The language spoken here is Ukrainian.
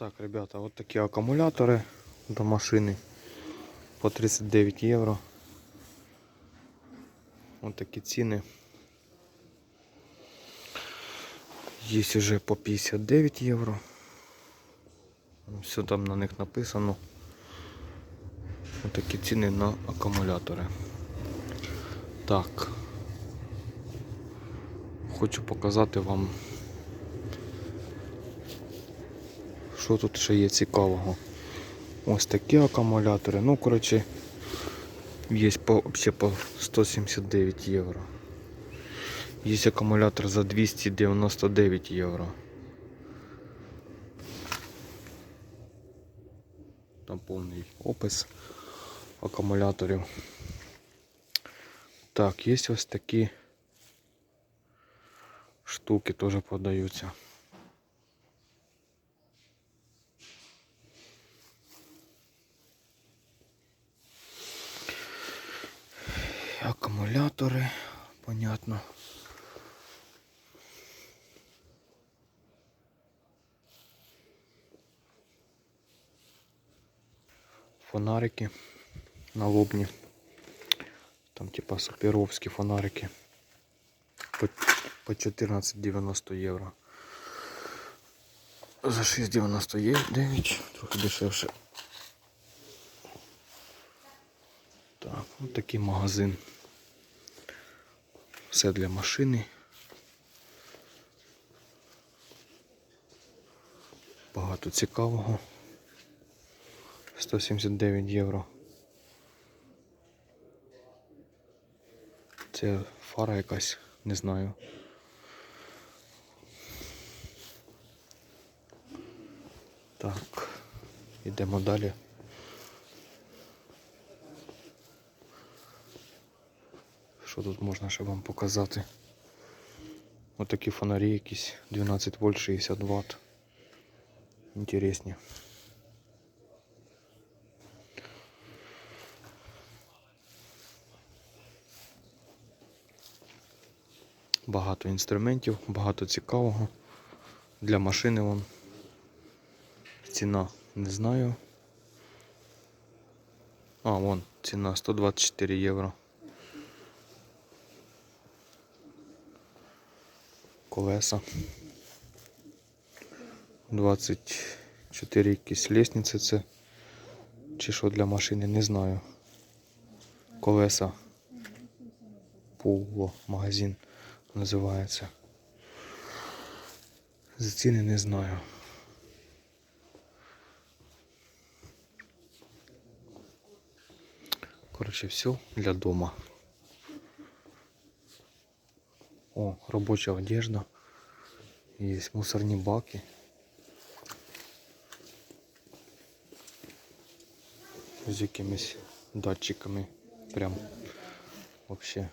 Так, ребята, от такі акумулятори до машини по 39 євро. Ось такі ціни. Є вже по 59 євро. Все там на них написано. Ось такі ціни на акумулятори. Так. Хочу показати вам, що тут ще є цікавого. Ось такі акумулятори. Ну, коротше, є по, по 179 євро. Є акумулятор за 299 євро. Там повний опис акумуляторів. Так, є ось такі штуки теж продаються. Акумулятори, понятно. Фонарики налобні. Там типа суперовські фонарики. По 14,90 євро. За 6,99, трохи дешевше. Ось такий магазин. Все для машини. Багато цікавого. 179 євро. Це фара якась, не знаю. Так, йдемо далі. Що тут можна ще вам показати? Отакі фонарі якісь 12 вольт 60 Вт. Інтересні. Багато інструментів, багато цікавого. Для машини вон. Ціна не знаю. А, вон, ціна 124 євро. Колеса. 24 якісь лестниці це. Чи що для машини, не знаю. Колеса. Пуло, магазин називається. За ціни не знаю. Коротше, все для дома. О, рабочая одежда. Есть мусорные баки. З якимись датчиками. Прям вообще